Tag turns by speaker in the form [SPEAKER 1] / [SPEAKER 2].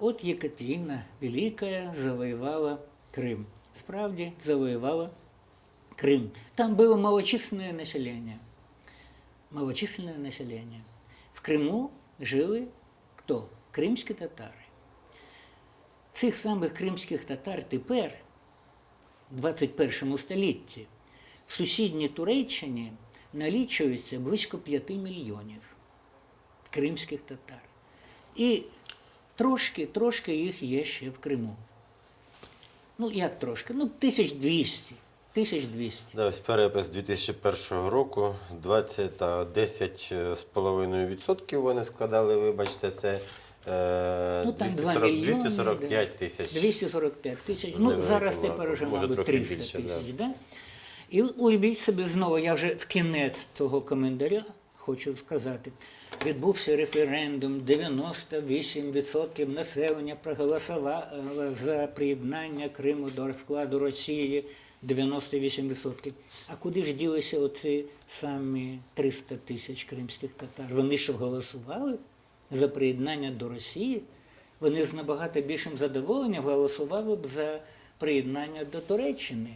[SPEAKER 1] от Екатерина Великая завоевала Крым. Справді завоевала Крым. Там было малочисленное население. Малочисленное население. В Криму жили хто? Кримські татари. Цих самих кримських татар тепер, в 21 столітті, в сусідній Туреччині налічується близько 5 мільйонів кримських татар. І трошки, трошки їх є ще в Криму. Ну, як трошки? Ну, 1200. 1200.
[SPEAKER 2] Да, ось перепис 2001 року 20 та 10,5% вони складали, вибачте, це е,
[SPEAKER 1] Ну, там 2
[SPEAKER 2] 240,
[SPEAKER 1] мільйони.
[SPEAKER 2] 245 тисяч.
[SPEAKER 1] 245 тисяч. Ну,
[SPEAKER 2] ними
[SPEAKER 1] зараз
[SPEAKER 2] була.
[SPEAKER 1] тепер вже,
[SPEAKER 2] Може,
[SPEAKER 1] мабуть,
[SPEAKER 2] трохи
[SPEAKER 1] 300
[SPEAKER 2] більше,
[SPEAKER 1] тисяч.
[SPEAKER 2] да.
[SPEAKER 1] Да? І уявіть собі знову, я вже в кінець цього коментаря хочу сказати. Відбувся референдум, 98% населення проголосувало за приєднання Криму до складу Росії. 98%. А куди ж ділися оці самі 300 тисяч кримських татар? Вони що голосували за приєднання до Росії? Вони з набагато більшим задоволенням голосували б за приєднання до Туреччини.